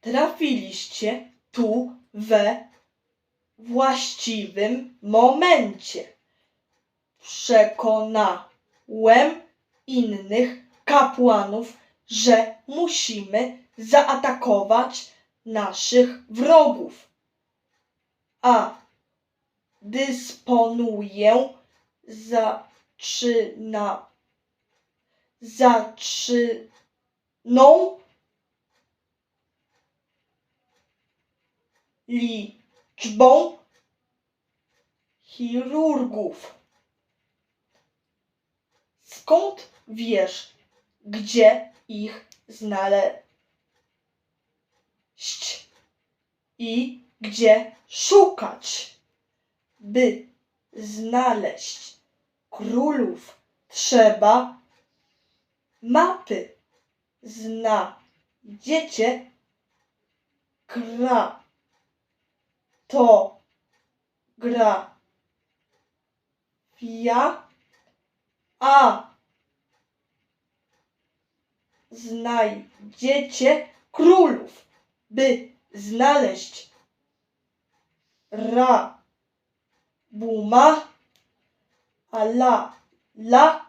Trafiliście tu we właściwym momencie. Przekonałem innych kapłanów, że musimy zaatakować naszych wrogów. A dysponuję zaczyna zaczyną liczbą chirurgów. Skąd wiesz, gdzie ich znaleźć i gdzie szukać? By znaleźć królów, trzeba mapy. Znajdziecie gra. To gra. Ja. A. Znajdziecie królów, by znaleźć ra. Buma. A la. La.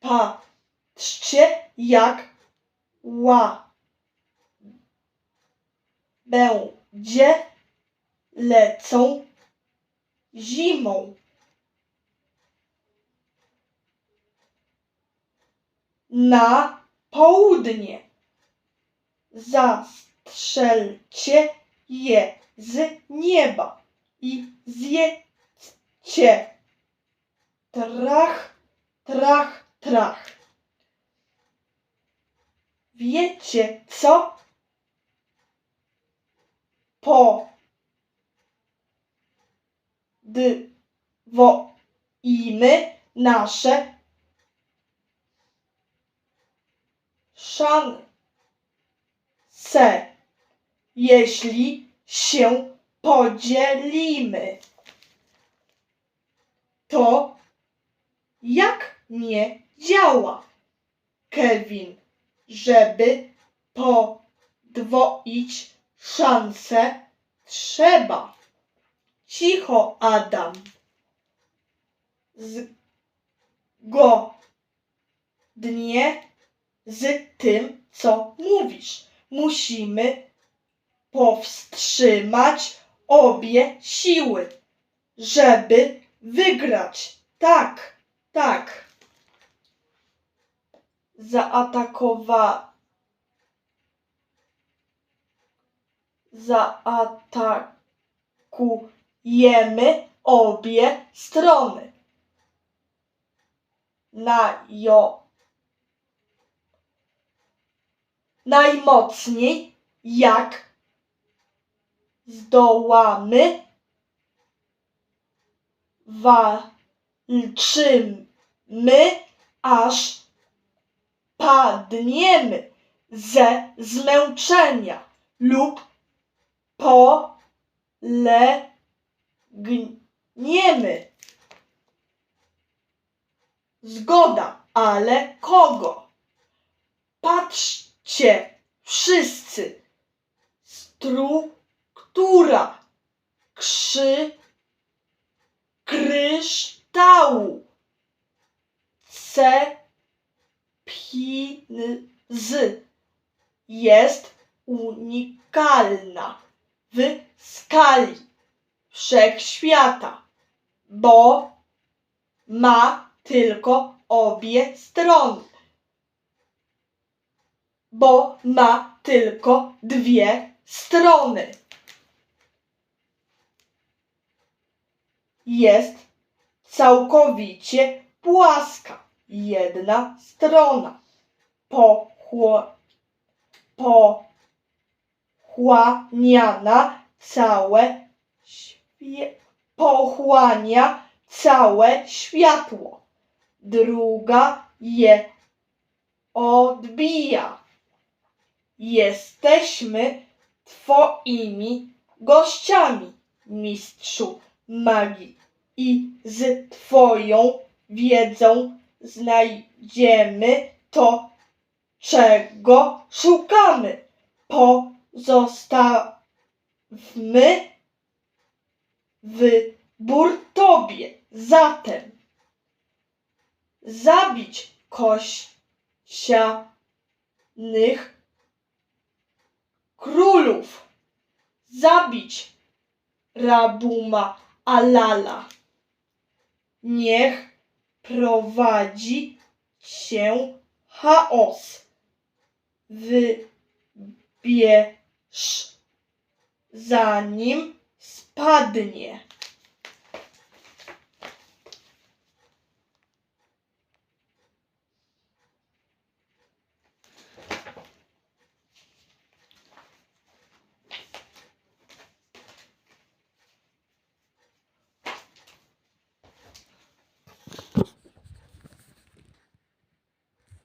Patrzcie, jak ła będzie lecą zimą. Na południe zastrzelcie je z nieba i zjedźcie. Trach, trach, trach. Wiecie co? Po dwoimy nasze szanse, jeśli się podzielimy. To jak nie działa, Kevin, żeby podwoić szanse, trzeba. Cicho, Adam. Zgodnie z tym, co mówisz. Musimy powstrzymać obie siły, żeby wygrać. Tak, tak. Zaatakowa. Zaatakujemy obie strony. Najo. Najmocniej, jak zdołamy, walczymy, aż padniemy ze zmęczenia lub polegniemy. Zgoda, ale kogo? Patrzcie, wszyscy. Struktura krzy kryształu. Cepinz jest unikalna w skali wszechświata, bo ma tylko obie strony. Bo ma tylko dwie strony. Jest całkowicie płaska jedna strona. Pochło, pochłaniana całe pochłania całe światło. Druga je odbija. Jesteśmy Twoimi gościami, mistrzu magii, i z Twoją wiedzą znajdziemy to, czego szukamy. Pozostawmy wybór tobie. Zatem zabić kościanych królów, zabić Rabuma Alala. Niech prowadzi się chaos. Zanim spadnie.